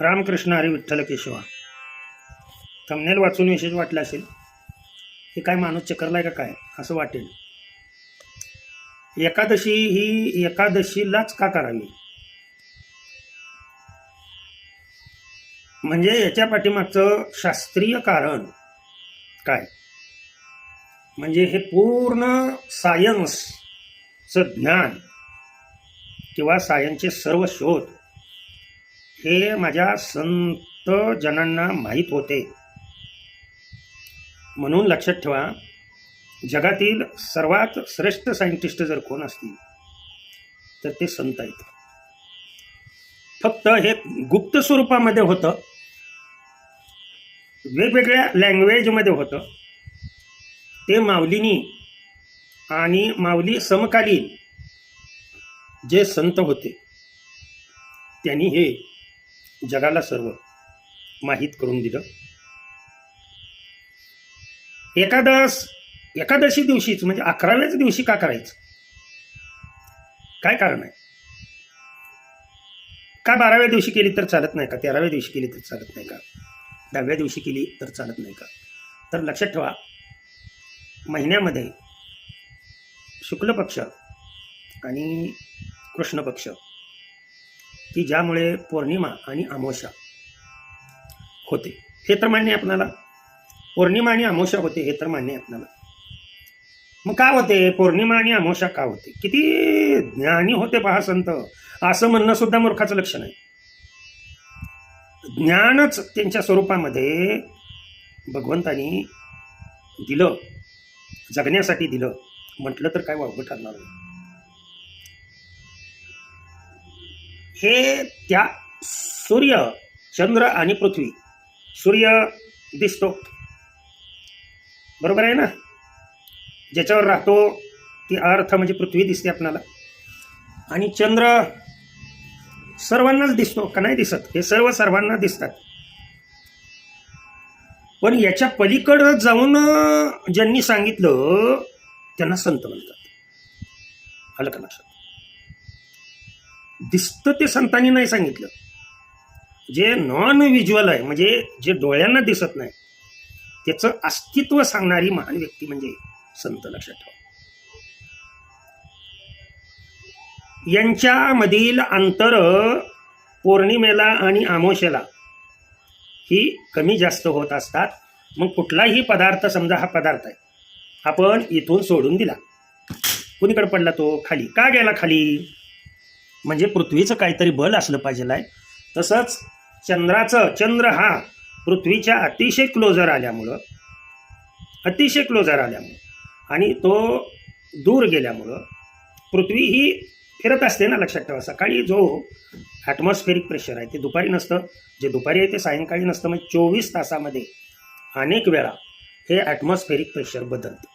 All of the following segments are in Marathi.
रामकृष्ण हरी विठ्ठल केशवा. थंबनेल वाचून विशेष वाटलं असेल हे काय माणूस चक्करलाय का काय असं वाटेल. एकादशी ही एकादशीलाच का करावी? म्हणजे याच्या पाठीमागचं शास्त्रीय कारण काय? म्हणजे हे पूर्ण सायन्सचं ज्ञान किंवा सायन्सचे सर्व शोध हे माझ्या संत जनांना माहीत होते. म्हणून लक्षात ठेवा जगातील सर्वात श्रेष्ठ सायंटिस्ट जर कोण असतील तर ते संत आहेत. फक्त हे गुप्त स्वरूपामध्ये होतं वेगवेगळ्या लँग्वेजमध्ये होतं. ते माऊलीनी आणि माऊली समकालीन जे संत होते त्यांनी हे जगाला सर्व माहीत करून दिलं. एकादश एकादशी दिवशीच म्हणजे अकराव्याच दिवशी का करायचं? काय कारण आहे? का बाराव्या दिवशी केली तर चालत नाही का? तेराव्या दिवशी केली तर चालत नाही का? दहाव्या दिवशी केली तर चालत नाही का? तर लक्षात ठेवा महिन्यामध्ये शुक्ल पक्ष आणि कृष्ण पक्ष की ज्यामुळे पौर्णिमा आणि अमावस्या होते. हे तर मान्य आहे आपणाला. पौर्णिमा आणि अमावस्या होते हे तर मान्य आहे आपणाला. मग का होते? पौर्णिमा आणि अमावस्या का होते? किती ज्ञानी होते पहा संत. असं म्हणणं सुद्धा मूर्खाचं लक्षण आहे. ज्ञानच त्यांच्या स्वरूपामध्ये भगवंतानी दिलं जगण्यासाठी दिलं. म्हटलं तर काय वावगं ठरणार नाही. हे त्या सूर्य चंद्र आणि पृथ्वी. सूर्य दिसतो. बरोबर आहे ना? ज्याच्यावर राहतो ती अर्थ म्हणजे पृथ्वी दिसते आपणाला आणि चंद्र सर्वांनाच दिसतो का नाही दिसत? हे सर्व सर्वांना दिसतात. पण याच्या पलीकडं जाऊन ज्यांनी सांगितलं त्यांना संत म्हणतात. आलं का लक्षात? दिसतं ते संतांनी नाही सांगितलं. जे नॉन व्हिज्युअल आहे म्हणजे जे डोळ्यांना दिसत नाही त्याचं अस्तित्व सांगणारी महान व्यक्ती म्हणजे संत लक्षात ठेवा. यांच्यामधील अंतर पौर्णिमेला आणि आमोशेला ही कमी जास्त होत असतात. मग कुठलाही पदार्थ समजा हा पदार्थ आहे आपण इथून सोडून दिला. कुणीकडे पडला तो? खाली. का गेला खाली? म्हणजे पृथ्वीचं काहीतरी बल असलं पाहिजे आहे तसंच चंद्राचं चंद्र हा पृथ्वीच्या अतिशय क्लोजर आल्यामुळं अतिशय क्लोजर आल्यामुळं आणि तो दूर गेल्यामुळं पृथ्वी ही फिरत असते ना लक्षात ठेवा. सकाळी जो ॲटमॉस्फेरिक प्रेशर आहे ते दुपारी नसतं. जे दुपारी आहे ते सायंकाळी नसतं. म्हणजे चोवीस तासामध्ये अनेक वेळा हे ॲटमॉस्फेरिक प्रेशर बदलतं.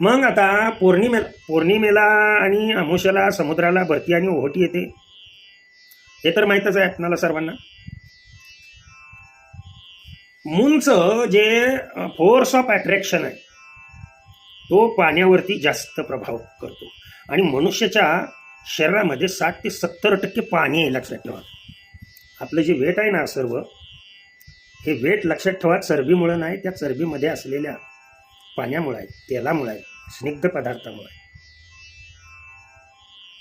मग आता पौर्णिमेला पौर्णिमेला आणि अमावस्याला समुद्राला भरती आणि ओहोटी येते. हे तर माहीतच आहे आपणाला सर्वांना. मूनचं जे फोर्स ऑफ अट्रॅक्शन आहे तो पाण्यावरती जास्त प्रभाव करतो. आणि मनुष्याच्या शरीरामध्ये साठ ते सत्तर टक्के पाणी आहे लक्षात ठेवा. आपलं जे वेट आहे ना सर्व हे वेट लक्षात ठेवा चरबीमुळं नाही त्या चरबीमध्ये असलेल्या पाण्यामुळे आहे तेलामुळे आहे स्निग्ध पदार्थामुळे आहे.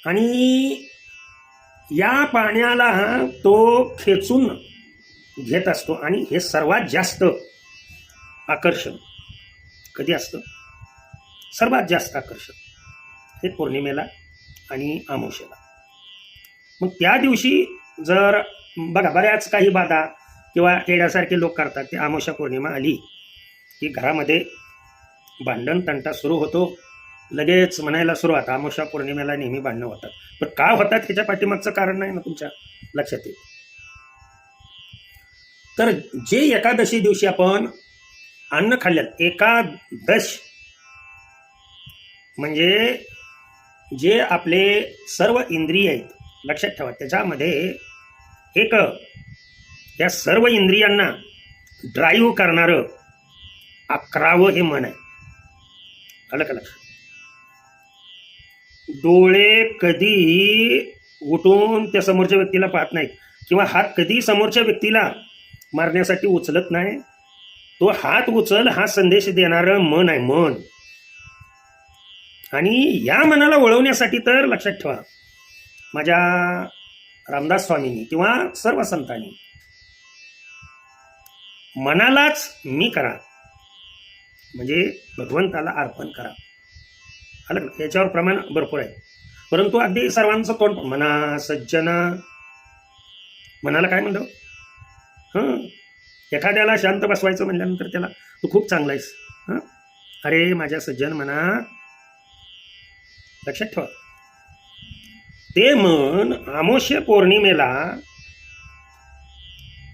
आणि या पाण्याला तो खेचून घेत असतो आणि हे सर्वात जास्त आकर्षण. कधी असतं? सर्वात जास्त आकर्षण. हे पौर्णिमेला आणि आमोशेला मग त्या दिवशी जर बघा बऱ्याच काही बाधा किंवा येड्यासारखे लोक करतात. ते आमोशा पौर्णिमा आली की घरामध्ये भांडण तंटा सुरू होतो. लगेच म्हणायला सुरुवात अमावस्या पौर्णिमेला नेहमी भांडणं होतात. पण का होतात ह्याच्या पाठीमागचं कारण नाही ना तुमच्या लक्षात येईल? तर जे एकादशी दिवशी आपण अन्न खाल्ल्यात एकादश म्हणजे जे आपले सर्व इंद्रिय आहेत लक्षात ठेवा त्याच्यामध्ये एक या सर्व इंद्रियांना ड्राईव्ह करणारं अकरावं हे मन आहे. आलं का डोळे कधीही उठून त्या समोरच्या व्यक्तीला पाहत नाहीत किंवा हात कधीही समोरच्या व्यक्तीला मारण्यासाठी उचलत नाही तो हात उचल हा संदेश देणारं मन आहे मन. आणि या मनाला वळवण्यासाठी तर लक्षात ठेवा माझ्या रामदास स्वामींनी किंवा सर्व संतांनी मनालाच मी करा. म्हणजे भगवंताला अर्पण करा. आलं याच्यावर प्रमाण भरपूर आहे. परंतु अगदी सर्वांचं तोंड मना सज्जना. मनाला काय म्हणतो? हां? एखाद्याला शांत बसवायचं म्हणल्यानंतर त्याला तू खूप चांगला आहेस. हां? अरे माझ्या सज्जन मना लक्षात ठेवा. ते मन आमोश्य पौर्णिमेला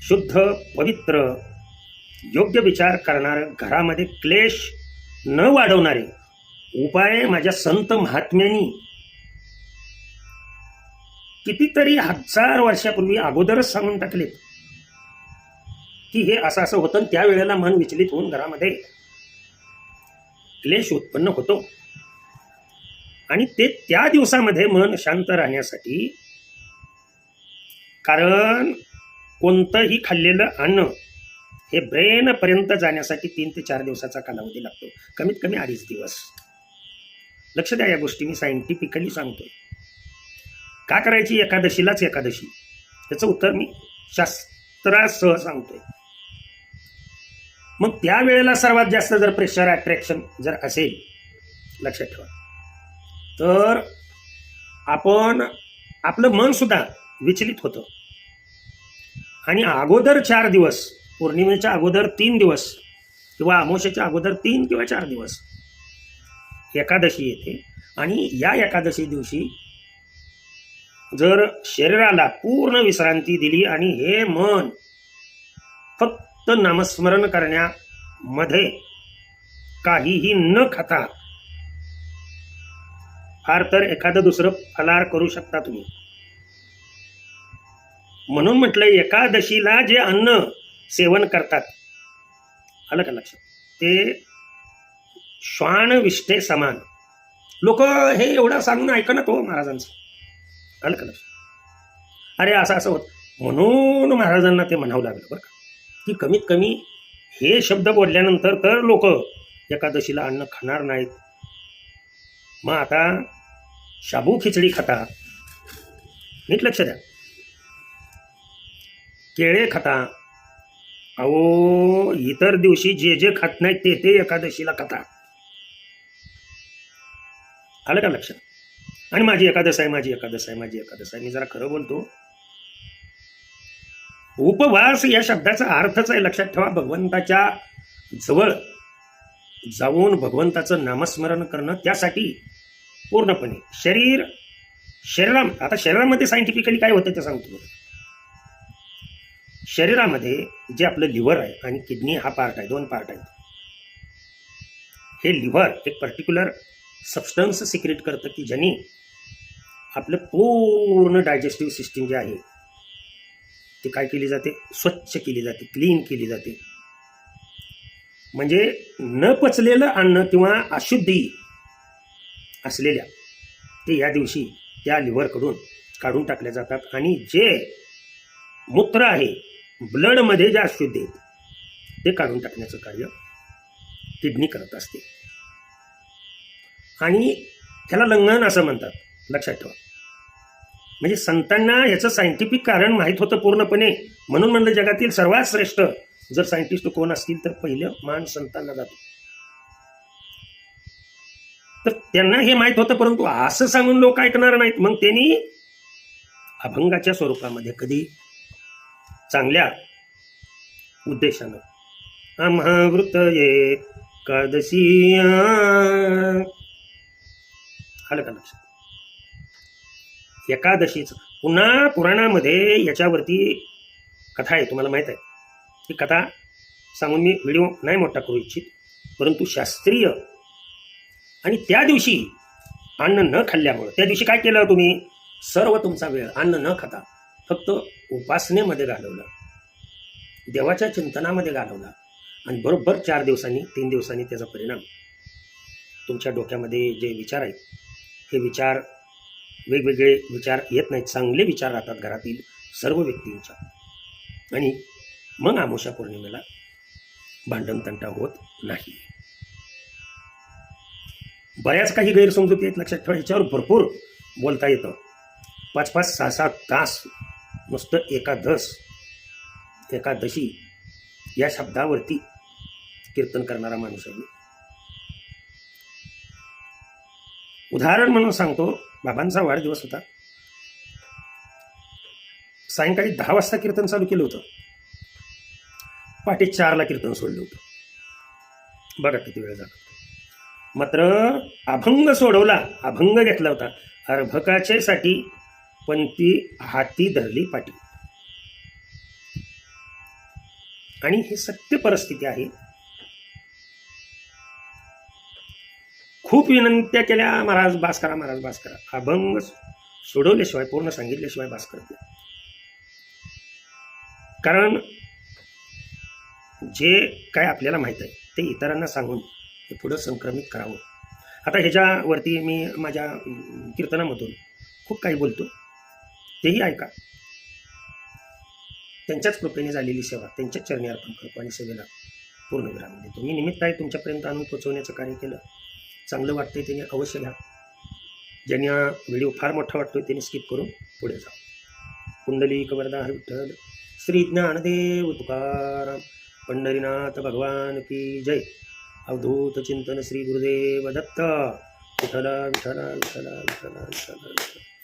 शुद्ध पवित्र योग्य विचार करणारं घरामध्ये क्लेश न वाढवणारे उपाय माझ्या संत महात्म्यांनी कितीतरी हजार वर्षापूर्वी अगोदरच सांगून टाकलेत. की हे असं असं होतं आणि त्यावेळेला मन विचलित होऊन घरामध्ये क्लेश उत्पन्न होतो. आणि ते त्या दिवसामध्ये मन शांत राहण्यासाठी कारण कोणतंही खाल्लेलं अन्न हे ब्रेनपर्यंत जाण्यासाठी तीन ते चार दिवसाचा कालावधी लागतो. कमीत कमी अडीच दिवस. लक्ष द्या या गोष्टी मी सायंटिफिकली सांगतोय. का करायची एकादशीलाच एकादशी? त्याचं उत्तर मी शास्त्रासह सांगतोय. मग त्यावेळेला सर्वात जास्त जर प्रेशर अट्रॅक्शन जर असेल लक्षात ठेवा. तर आपण आपलं मन सुद्धा विचलित होतं. आणि अगोदर चार दिवस पौर्णिमेच्या अगोदर तीन दिवस किंवा अमावस्येच्या अगोदर तीन किंवा चार दिवस एकादशी येते. आणि या एकादशी दिवशी जर शरीराला पूर्ण विश्रांती दिली आणि हे मन फक्त नामस्मरण करण्यामध्ये काहीही न खाता फार तर एखादं दुसरं फलार करू शकता तुम्ही. म्हणून म्हटलं एकादशीला जे अन्न सेवन करतात. आलं का लक्षात? ते श्वान विष्ठे समान. लोक हे एवढं सांगून ऐकणत हो तो महाराजांचं. आलं का लक्षात? अरे असं असं होत. म्हणून महाराजांना ते म्हणावं लागलं बरं का. की कमीत कमी हे शब्द बोलल्यानंतर तर लोक एकादशीला अन्न खाणार नाहीत. मग आता शाबू खिचडी खाता. नीट लक्ष द्या. केळे खाता. अहो इतर दिवशी जे जे खात नाहीत ते ते एकादशीला खाता. आलं का लक्षात? आणि माझी एकादश आहे माझी एकादश आहे माझी एकादश आहे. मी जरा खरं बोलतो. उपवास या शब्दाचा अर्थच आहे लक्षात ठेवा भगवंताच्या जवळ जाऊन भगवंताचं नामस्मरण करणं त्यासाठी पूर्णपणे शरीर शरीरा आता शरीरामध्ये सायंटिफिकली काय होतं ते सांगतो. शरीरामध्ये जे आपलं लिव्हर आहे आणि किडनी हा पार्ट आहे दोन पार्ट आहेत. हे लिव्हर एक पर्टिक्युलर सबस्टन्स सिक्रेट करतं की ज्यांनी आपलं पूर्ण डायजेस्टिव्ह सिस्टीम जे आहे ती काय केली जाते? स्वच्छ केली जाते क्लीन केली जाते. म्हणजे न पचलेलं अन्न किंवा अशुद्धी असलेल्या ते या दिवशी त्या लिव्हरकडून काढून टाकल्या जातात. आणि जे मूत्र आहे ब्लडमध्ये जे अशुद्धी आहेत ते काढून टाकण्याचं कार्य किडनी करत असते. आणि त्याला लंघन असं म्हणतात लक्षात ठेवा. म्हणजे संतांना ह्याचं सायंटिफिक कारण माहीत होतं पूर्णपणे म्हणून म्हणलं जगातील सर्वात श्रेष्ठ जर सायंटिस्ट कोण असतील तर पहिलं मान संतांना जातो. तर त्यांना हे माहीत होतं परंतु असं सांगून लोक ऐकणार नाहीत. मग त्यांनी अभंगाच्या स्वरूपामध्ये कधी चांगल्या उद्देशानं. अमृत ये कादशी आलं का लक्षात? एकादशीच. पुन्हा पुराणामध्ये याच्यावरती कथा आहे तुम्हाला माहीत आहे. ही कथा सांगून मी व्हिडिओ नाही मोठा करू इच्छित परंतु शास्त्रीय. आणि त्या दिवशी अन्न न खाल्ल्यामुळं त्या दिवशी काय केलं तुम्ही? सर्व तुमचा वेळ अन्न न खाता फक्त उपासनेमध्ये घालवला. देवाच्या चिंतनामध्ये घालवला. आणि बरोबर चार दिवसांनी तीन दिवसांनी त्याचा परिणाम. तुमच्या डोक्यामध्ये जे विचार आहेत हे विचार वेगवेगळे विचार येत नाहीत. चांगले विचार राहतात घरातील सर्व व्यक्तींच्या. आणि मग आमोशा पौर्णिमेला भांडण तंटा होत नाही. बऱ्याच काही गैरसमजुती आहेत लक्षात ठेवा. ह्याच्यावर भरपूर बोलता येतं. पाच पाच सहा सात तास नुसतं एकादश एकादशी या शब्दावरती कीर्तन करणारा माणूस आहे उदाहरण म्हणून सांगतो बाबांचा वाढदिवस होता. सायंकाळी दहा वाजता कीर्तन चालू केलं होतं. पहाटे चारला कीर्तन सोडलं होतं. बघा किती वेळ झाला. मात्र अभंग सोडवला अभंग घेतला होता. अर्भकाच्यासाठी पण ती हाती धरली पाठी आणि ही सत्य परिस्थिती आहे. खूप विनंत्या केल्या महाराज बास करा महाराज बास करा अभंग सोडवल्याशिवाय पूर्ण सांगितल्याशिवाय बास करत कारण जे काय आपल्याला माहीत आहे ते इतरांना सांगून हे पुढं संक्रमित करावं. आता ह्याच्यावरती मी माझ्या कीर्तनामधून खूप काही बोलतो. तेही ऐका. त्यांच्याच कृपेने झालेली सेवा त्यांच्याच चरणी अर्पण करतो आणि सेवेला पूर्ण विराम देतो. मी निमित्त आहे तुमच्यापर्यंत आणून पोचवण्याचं कार्य केलं. चांगलं वाटतंय त्याने अवश्य घ्या. ज्यांनी हा व्हिडिओ फार मोठा वाटतोय त्यांनी स्किप करून पुढे जा. कुंडली कबरदा विठ्ठल श्री ज्ञानदेव तुकाराम पंढरीनाथ भगवान की जय. अवधूत चिंतन श्री गुरुदेव दत्त. विठला विठला विठला विठला विठला विठला